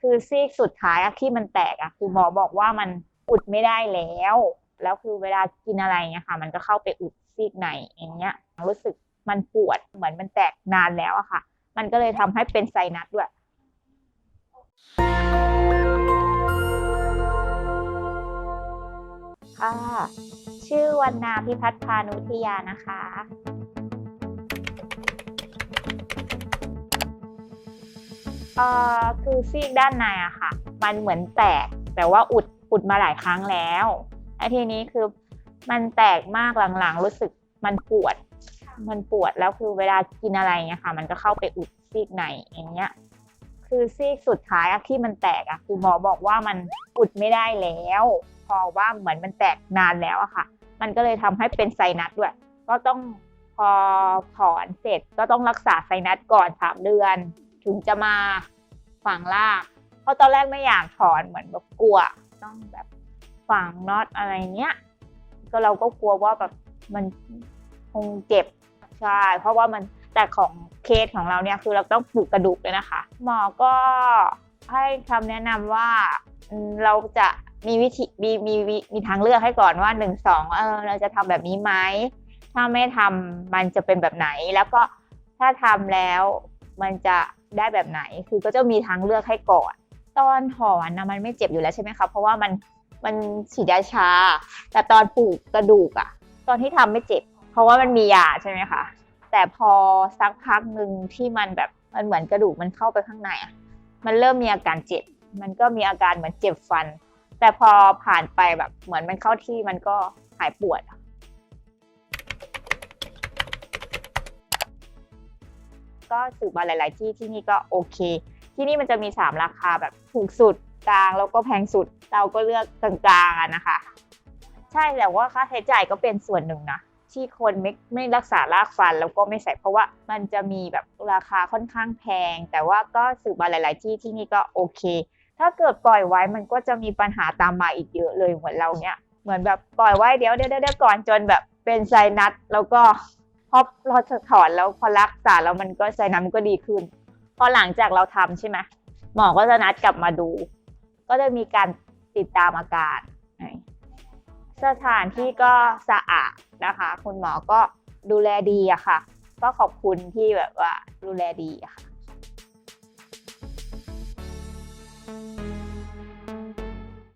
คือซีกสุดท้ายอะที่มันแตกอะคือหมอบอกว่ามันอุดไม่ได้แล้ว แล้วคือเวลากินอะไรเงี้ยค่ะ มันก็เข้าไปอุดซีกในอย่างเงี้ย รู้สึกมันปวดเหมือนมันแตกนานแล้วอะค่ะ มันก็เลยทำให้เป็นไซนัสด้วยค่ะชื่อวันนาพิพัฒน์พานุทิยานะคะ เอ่อคือซีกด้านในอะค่ะ มันเหมือนแตกแต่ว่าอุดอุดมาหลายครั้งแล้วแล้ทีนี้คือมันแตกมากหลังๆ รู้สึกมันปวด มันปวดแล้วคือเวลากินอะไรเงี้ยค่ะ มันก็เข้าไปอุดซีกในอย่างเงี้ย คือซีกสุดท้ายอะที่มันแตกอะคือหมอบอกว่ามันอุดไม่ได้แล้ว พอว่าเหมือนมันแตกนานแล้วอะค่ะ มันก็เลยทำให้เป็นไซนัสด้วย ก็ต้องพอถอนเสร็จก็ต้องรักษาไซนัสก่อนสามเดือน ถึงจะมาฝังรากเพราะตอนแรกไม่อยากถอนเหมือนแบบกลัว ต้องแบบฝังน็อตอะไรเงี้ย ก็เราก็กลัวว่าแบบมันคงเจ็บใช่เพราะว่ามันแต่ของเคสของเราเนี่ยคือเราต้องปลูกกระดูกเลยนะคะ หมอก็ให้คำแนะนำว่าเราจะมีวิธีมีมีมีมีทางเลือกให้ก่อนว่าหนึ่งสองเออเราจะทำแบบนี้ไหมถ้าไม่ทำมันจะเป็นแบบไหน แล้วก็ถ้าทำแล้วมันจะ ได้แบบไหน คือก็จะมีทางเลือกให้ก่อน ตอนถอนนะมันไม่เจ็บอยู่แล้วใช่ไหมคะเพราะว่ามันมันฉีดยาชา แต่ตอนปลูกกระดูกอะตอนที่ทำไม่เจ็บ เพราะว่ามันมียาใช่ไหมคะแต่พอสักพักหนึ่งที่มันแบบมันเหมือนกระดูกมันเข้าไปข้างในอะมันเริ่มมีอาการเจ็บ มันก็มีอาการเหมือนเจ็บฟัน แต่พอผ่านไปแบบเหมือนมันเข้าที่มันก็หายปวดอะ ก็สืบมาหลาย ๆ ที่ที่นี่ก็โอเค ที่นี่มันจะมี 3 ราคาแบบถูกสุดกลางแล้วก็แพงสุดเราก็เลือกกลางๆอะนะคะ ใช่แต่ว่าค่าใช้จ่ายก็เป็นส่วนหนึ่งนะที่คนไม่ไม่รักษารากฟันแล้วก็ไม่ใส่เพราะว่ามันจะมีแบบราคาค่อนข้างแพง แต่ว่าก็สืบมาหลาย ๆ ที่ที่นี่ก็โอเค ถ้าเกิดปล่อยไว้มันก็จะมีปัญหาตามมาอีกเยอะเลยเหมือนเราเนี้ยเหมือนแบบปล่อยไว้เดี๋ยวเดี๋ยวเดี๋ยวก่อนจนแบบเป็นไซนัสแล้วก็ พอเราถอนแล้วพอรักษาแล้วมันก็ไซนัสมันก็ดีขึ้น พอหลังจากเราทำใช่ไหมหมอก็จะนัดกลับมาดู ก็จะมีการติดตามอาการสถานที่ก็สะอาดนะคะ คุณหมอก็ดูแลดีอะค่ะ ก็ขอบคุณที่แบบว่าดูแลดีอะค่ะ